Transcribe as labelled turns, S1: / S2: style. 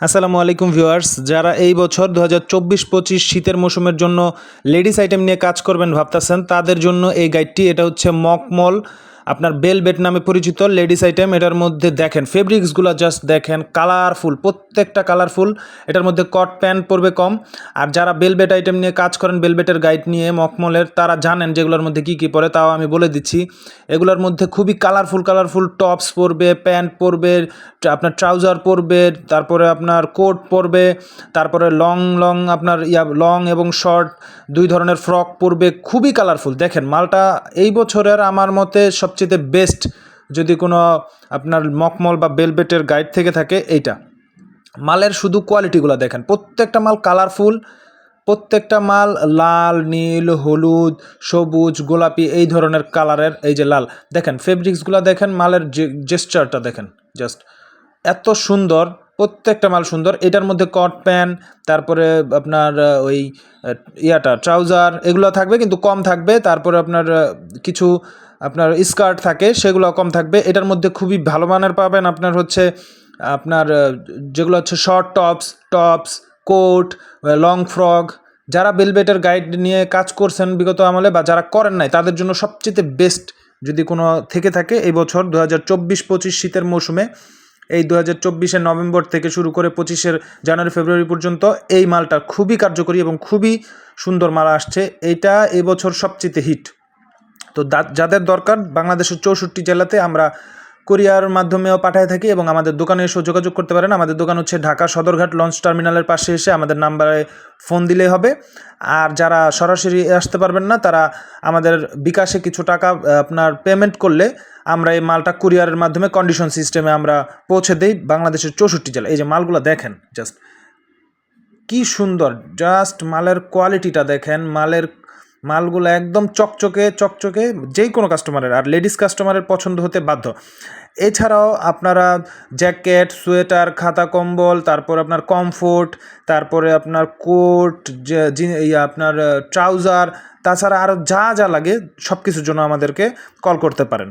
S1: আসসালামু আলাইকুম ভিউয়ার্স, যারা এই বছর দু হাজার চব্বিশ পঁচিশ শীতের মৌসুমের জন্য লেডিস আইটেম নিয়ে কাজ করবেন ভাবতেছেন, তাদের জন্য এই গাইডটি এটা হচ্ছে মকমল আপনার বেলবেট নামে পরিচিত লেডিস আইটেম এটার মধ্যে দেখেন ফেব্রিক্সগুলো জাস্ট দেখেন কালারফুল প্রত্যেকটা কালারফুল এটার মধ্যে কট প্যান্ট পরবে কম। আর যারা বেলবেট আইটেম নিয়ে কাজ করেন বেলবেটের গাইড নিয়ে মকমলের তারা জানেন যেগুলোর মধ্যে কী কী পড়ে তাও আমি বলে দিচ্ছি। এগুলোর মধ্যে খুবই কালারফুল কালারফুল টপস পরবে প্যান্ট পরবে, আপনার ট্রাউজার পরবে, তারপরে আপনার কোট পরবে, তারপরে লং লং আপনার ইয়া লং এবং শর্ট দুই ধরনের ফ্রক পরবে, খুবই কালারফুল দেখেন, মালটা এই বছরের আমার মতে সবচেয়ে বেস্ট যদি কোনো আপনার মকমল বা বেলবেটের গাইড থেকে থাকে, এইটা। মালের শুধু কোয়ালিটিগুলো দেখেন। প্রত্যেকটা মাল কালারফুল প্রত্যেকটা মাল লাল, নীল, হলুদ, সবুজ, গোলাপি, এই ধরনের কালারের এই যে লাল। দেখেন ফেব্রিক্সগুলো দেখেন, মালের জেস্টারটা দেখেন জাস্ট এত সুন্দর। প্রত্যেকটা মাল সুন্দর। এটার মধ্যে কট প্যান্ট তারপরে আপনার ওই ইয়াটা ট্রাউজার এগুলো থাকবে কিন্তু কম থাকবে। তারপরে আপনার কিছু আপনার স্কার্ট থাকে, সেগুলো কম থাকবে। এটার মধ্যে খুবই ভালো মানের পাবেন আপনার হচ্ছে, আপনার যেগুলো হচ্ছে short tops tops coat long frock যারা বেলবেটের গাইড নিয়ে কাজ করছেন বিগত আমলে বা যারা করেন নাই, তাদের জন্য সবচেয়ে বেস্ট যদি কোনো থেকে থাকে, এই বছর দু হাজার শীতের মৌসুমে এই দু হাজার চব্বিশের নভেম্বর থেকে শুরু করে পঁচিশের জানুয়ারি, ফেব্রুয়ারি পর্যন্ত এই মালটা খুবই কার্যকরী এবং খুবই সুন্দর মাল আসছে। এইটা এবছর সবচেয়ে হিট। তো যাদের দরকার, বাংলাদেশের চৌষট্টি জেলাতে আমরা কোরিয়ার মাধ্যমেও পাঠায় থাকি এবং আমাদের দোকানে এসেও যোগাযোগ করতে পারেন। আমাদের দোকান হচ্ছে ঢাকা সদরঘাট লঞ্চ টার্মিনালের পাশে এসে আমাদের নাম্বারে ফোন দিলেই হবে। আর যারা সরাসরি আসতে পারবেন না, তারা আমাদের বিকাশে কিছু টাকা আপনার পেমেন্ট করলে আমরা এই মালটা কুরিয়ারের মাধ্যমে কন্ডিশন সিস্টেমে আমরা পৌঁছে দেই বাংলাদেশের চৌষট্টি জেলা এই যে মালগুলো দেখেন জাস্ট কি সুন্দর জাস্ট মালের কোয়ালিটিটা দেখেন, মালের মালগুলো একদম চকচকে চকচকে যেই কোনো কাস্টমারের আর লেডিস কাস্টমারের পছন্দ হতে বাধ্য। এছাড়াও আপনারা জ্যাকেট সোয়েটার খাতা, কম্বল, তারপর আপনার কমফোর্ট তারপরে আপনার কোট আপনার ট্রাউজার তাছাড়া আরও যা যা লাগে সব কিছুর জন্য আমাদেরকে কল করতে পারেন।